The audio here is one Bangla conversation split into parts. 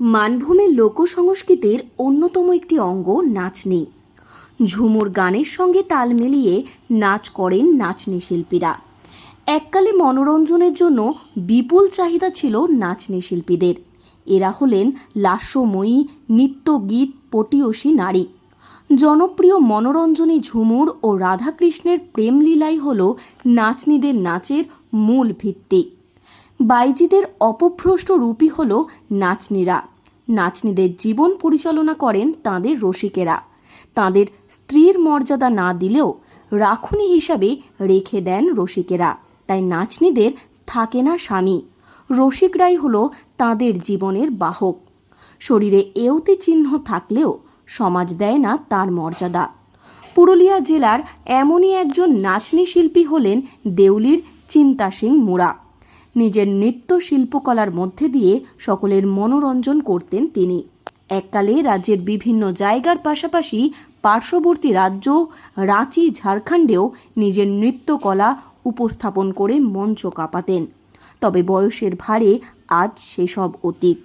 মানভূমের লোকসংস্কৃতির অন্যতম একটি অঙ্গ নাচনি। ঝুমুর গানের সঙ্গে তাল মিলিয়ে নাচ করেন নাচনি শিল্পীরা। এককালে মনোরঞ্জনের জন্য বিপুল চাহিদা ছিল নাচনি শিল্পীদের। এরা হলেন লাস্যময়ী, নৃত্যগীত, পটীয়সী নারী। জনপ্রিয় মনোরঞ্জনী ঝুমুর ও রাধাকৃষ্ণের প্রেমলীলাই হল নাচনিদের নাচের মূল ভিত্তি। বাইজিদের অপভ্রষ্ট রূপই হল নাচনিরা। নাচনিদের জীবন পরিচালনা করেন তাদের রসিকেরা। তাদের স্ত্রীর মর্যাদা না দিলেও রাখুনি হিসাবে রেখে দেন রসিকেরা। তাই নাচনিদের থাকে না স্বামী। রসিকরাই হল তাদের জীবনের বাহক। শরীরে এওতে চিহ্ন থাকলেও সমাজ দেয় না তার মর্যাদা। পুরুলিয়া জেলার এমনই একজন নাচনি শিল্পী হলেন দেউলির চিন্তা সিং মুড়া। নিজের নৃত্য শিল্পকলার মধ্যে দিয়ে সকলের মনোরঞ্জন করতেন তিনি। এককালে রাজ্যের বিভিন্ন জায়গার পাশাপাশি পার্শ্ববর্তী রাজ্য, রাঁচি, ঝাড়খণ্ডেও নিজের নৃত্যকলা উপস্থাপন করে মঞ্চ কাঁপাতেন। তবে বয়সের ভারে আজ সেসব অতীত।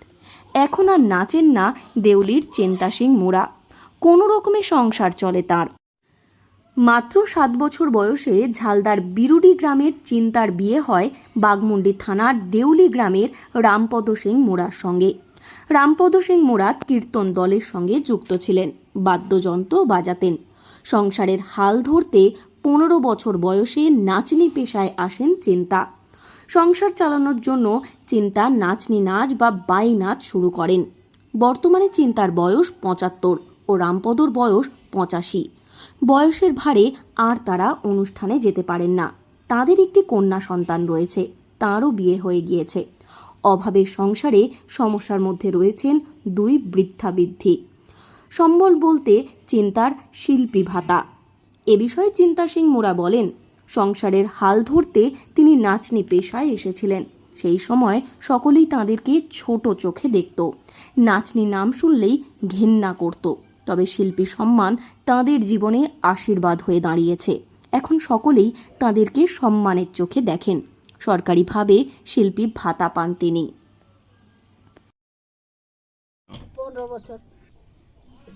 এখন আর নাচেন না দেউলির চেন্তা সিং মোড়া। কোনো রকমে সংসার চলে তার। মাত্র সাত বছর বয়সে ঝালদার বিরুডি গ্রামের চিন্তার বিয়ে হয় বাগমুন্ডি থানার দেউলি গ্রামের রামপদ সিং মোড়ার সঙ্গে। রামপদ সিং মোড়া কীর্তন দলের সঙ্গে যুক্ত ছিলেন, বাদ্যযন্ত্র বাজাতেন। সংসারের হাল ধরতে পনেরো বছর বয়সে নাচনি পেশায় আসেন চিন্তা। সংসার চালানোর জন্য চিন্তা নাচনি নাচ বা বাই নাচ শুরু করেন। বর্তমানে চিন্তার বয়স পঁচাত্তর ও রামপদর বয়স পঁচাশি। বয়সের ভারে আর তারা অনুষ্ঠানে যেতে পারেন না। তাদের একটি কন্যা সন্তান রয়েছে, তারও বিয়ে হয়ে গিয়েছে। অভাবের সংসারে সমস্যার মধ্যে রয়েছেন দুই বৃদ্ধাবৃদ্ধি সম্বল বলতে চিন্তার শিল্পী ভাতা। এ বিষয়ে চিন্তা সিং মোড়া বলেন, সংসারের হাল ধরতে তিনি নাচনি পেশায় এসেছিলেন। সেই সময় সকলেই তাদেরকে ছোট চোখে দেখত। নাচনি নাম শুনলেই ঘেন্না করত। তবে শিল্পী সম্মান তাদের জীবনে আশীর্বাদ হয়ে দাঁড়িয়েছে। এখন সকলেই তাদেরকে সম্মানের চোখে দেখেন। সরকারিভাবে শিল্পী ভাতা পান তিনি।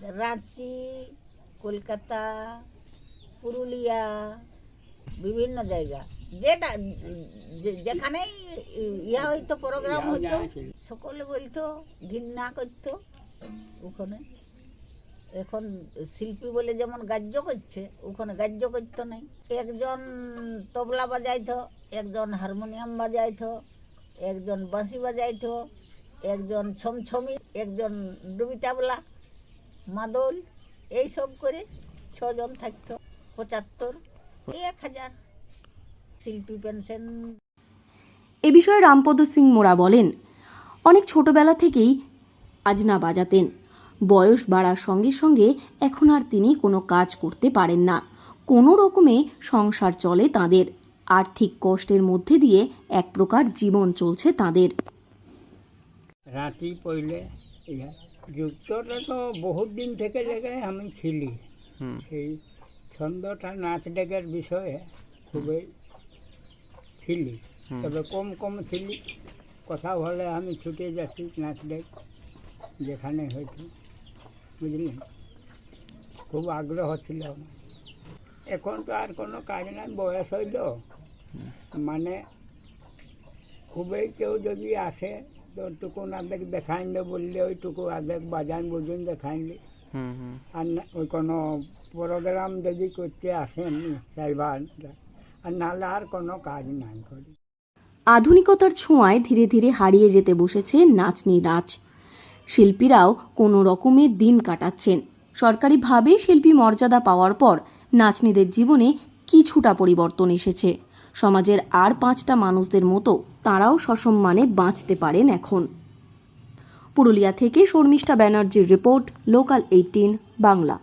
রাঁচি, কলকাতা, পুরুলিয়া, বিভিন্ন জায়গা। যেটা যেখানেই ইয়া হইতো প্রোগ্রাম হইতো, সকলে বলতো, ঘৃণা করতো, ওখানে। এখন শিল্পী বলে যেমন গাজ্য করছে, ওখানে গাজ্য করতো নাই। একজন তবলা বাজাইতো, একজন হারমোনিয়াম বাজাইতো, একজন বাঁশি বাজাইতো, একজন ছমছমি, একজন ডুবি তাবলা, মাদল, এইসব করে ছজন থাকতো, পঁচাত্তর, এক হাজার শিল্পী পেনশন। এ বিষয়ে রামপদ সিং মোরা বলেন, অনেক ছোটবেলা থেকেই বাজনা বাজাতেন। বয়স বাড়ার সঙ্গে সঙ্গে এখন আর তিনি কোনো কাজ করতে পারেন না। কোনো রকমে সংসার চলে তাদের। আর্থিক কষ্টের মধ্যে দিয়ে এক প্রকার জীবন চলছে তাদের। রাতি পইলে ইয়া যুক্তটা তো বহুত দিন থেকে জায়গায় আমি ছিলি। সেই ছন্দটা নাচ ডেকের বিষয়ে খুবই ছিলি। তবে কম কম ছিলি। কথা হলে আমি ছুটে যাচ্ছি নাচ ডেক যেখানে হয়তো বুঝলেন খুব আগ্রহ ছিল আমার। এখন তো আর কোনো কাজ নাই বয়স হইল। মানে খুবই কেউ যদি আসে তো টুকুন আধেক দেখাইলে বললে ওইটুকু আধেক বাজান বুঝুন দেখাইলে। আর না- ওই কোনো প্রোগ্রাম যদি করতে আসেন সাইবার আর নাহলে আর কোনো কাজ নাই করি আধুনিকতার ছোঁয়ায় ধীরে ধীরে হারিয়ে যেতে বসেছে নাচনি নাচ। শিল্পীরাও কোনো রকমে দিন কাটাচ্ছেন। সরকারিভাবে শিল্পী মর্যাদা পাওয়ার পর নাচনিদের জীবনে কিছুটা পরিবর্তন এসেছে। সমাজের আর পাঁচটা মানুষদের মতো তারাও সসম্মানে বাঁচতে পারেন এখন। পুরুলিয়া থেকে শর্মিষ্ঠা ব্যানার্জির রিপোর্ট লোকাল এইটিন বাংলা।